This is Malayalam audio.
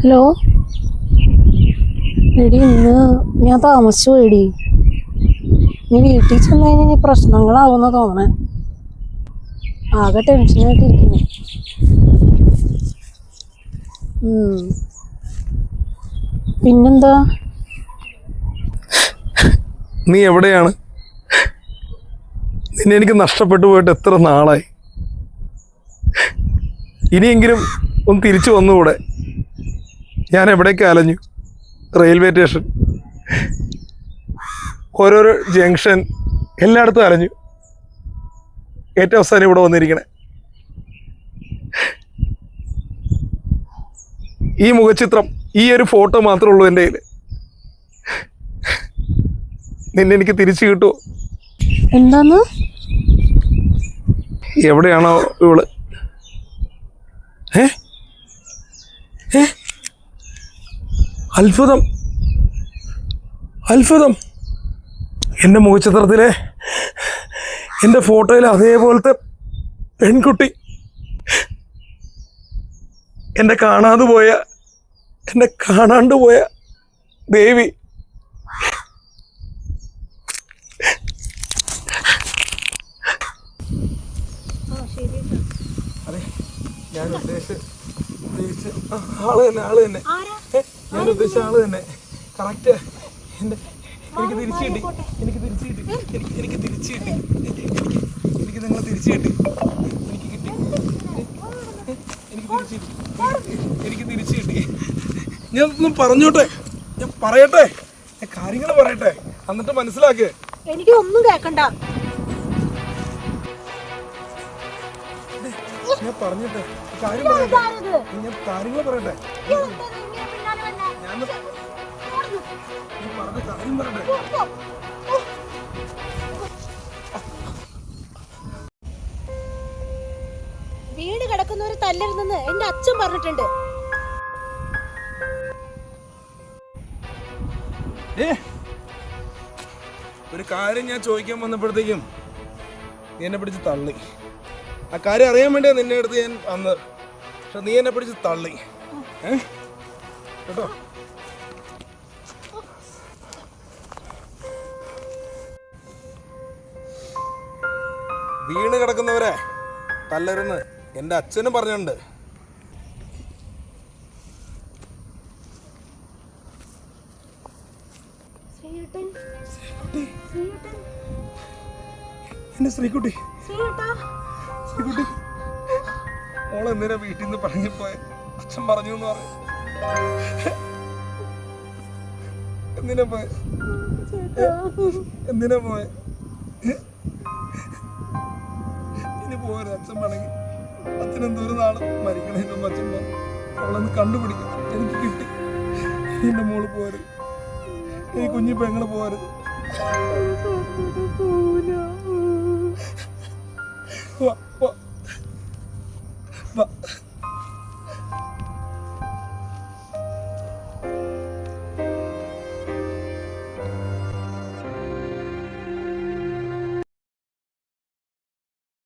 ഹലോ? എടി ഇന്ന് ഞാൻ താമസിച്ചു എടി നീ വീട്ടിൽ ചെന്ന് കഴിഞ്ഞാൽ ഇനി പ്രശ്നങ്ങളാവുന്ന തോന്നണേ. ആകെ ടെൻഷനായിട്ടിരിക്കുന്നു. പിന്നെന്താ? നീ എവിടെയാണ്? നിന്നെ എനിക്ക് നഷ്ടപ്പെട്ടു പോയിട്ട് എത്ര നാളായി? ഇനിയെങ്കിലും ഒന്ന് തിരിച്ചു വന്നുകൂടെ? ഞാൻ എവിടേക്ക് അലഞ്ഞു? Railway station. ഓരോരോ ജംഗ്ഷൻ എല്ലായിടത്തും അലഞ്ഞു. ഏറ്റവും അവസാനം ഇവിടെ വന്നിരിക്കണേ. ഈ മുഖചിത്രം ഈ ഒരു ഫോട്ടോ മാത്രമേ ഉള്ളൂ എന്റെ കയ്യിൽ നിന്നെ എനിക്ക് തിരിച്ചു കിട്ടുമോ എന്താന്ന്? എവിടെയാണോ ഇവൾ? ഏ? ഏ? അത്ഭുതം. അത്ഭുതം. എന്റെ മുഖചിത്രത്തിലെ എന്റെ ഫോട്ടോയിൽ അതേപോലത്തെ പെൺകുട്ടി എന്റെ കാണാതെ പോയ എന്നെ കാണാണ്ട് പോയ ദേവി ഞാൻ ഉദ്ദേശിച്ച ആൾ തന്നെ ആൾ തന്നെ. ഞാൻ ഉദ്ദേശിച്ച ആൾ തന്നെ. കറക്റ്റ് എന്റെ എനിക്ക് തിരിച്ചു കിട്ടി. എനിക്ക് തിരിച്ചു കിട്ടി. എനിക്ക് തിരിച്ചു കിട്ടി. എനിക്ക് നിങ്ങൾ നിങ്ങളെ തിരിച്ചു കിട്ടി. എനിക്ക് കിട്ടി. എനിക്ക് തിരിച്ചു കിട്ടി. എനിക്ക് തിരിച്ചു കിട്ടി. ഞാൻ ഒന്ന് പറഞ്ഞോട്ടെ? ഞാൻ പറയട്ടെ? ഞാൻ കാര്യങ്ങൾ പറയട്ടെ? എന്നിട്ട് മനസ്സിലാക്ക്. എനിക്ക് ഒന്നും കേക്കണ്ട. ഞാൻ പറഞ്ഞിട്ട് കാര്യം പറയട്ടെ? ഞാൻ കാര്യങ്ങൾ പറയട്ടെ? ഞാൻ പറഞ്ഞ കാര്യം പറയട്ടെ? വീട് കിടക്കുന്നവര് തല്ലരുതെന്ന് എന്റെ അച്ഛൻ പറഞ്ഞിട്ടുണ്ട്. ഒരു കാര്യം ഞാൻ ചോദിക്കാൻ വന്നപ്പോഴത്തേക്കും നീ എന്നെ പിടിച്ച് തള്ളി. ആ കാര്യം അറിയാൻ വേണ്ടിയാ നിന്നെ അടുത്ത് ഞാൻ വന്ന്. പക്ഷെ നീ എന്നെ പിടിച്ച് തള്ളി. കേട്ടോ? വീണ് കിടക്കുന്നവരെ തല്ലരുന്ന്. എന്റെ അച്ഛനും പറഞ്ഞിട്ടുണ്ട്. എന്റെ ശ്രീകുട്ടി. ശ്രീകുട്ടി. മോൾ എന്തിനാ വീട്ടിൽ നിന്ന് പറഞ്ഞു പോയ? അച്ഛൻ പറഞ്ഞു എന്ന് പറയും എന്തിനാ പോയ? എന്തിനാ പോയ? ഇനി പോരുത് അച്ഛൻ വേണമെങ്കിൽ അച്ഛൻ എന്തോരം നാൾ മരിക്കണേന്റെ മുമ്പ് അച്ഛൻ അവളൊന്ന് കണ്ടുപിടിക്കും. എനിക്ക് കിട്ടി. എന്റെ മോൾ പോരുത് ഈ കുഞ്ഞിപ്പോ എങ്ങനെ പോരുത് 我我我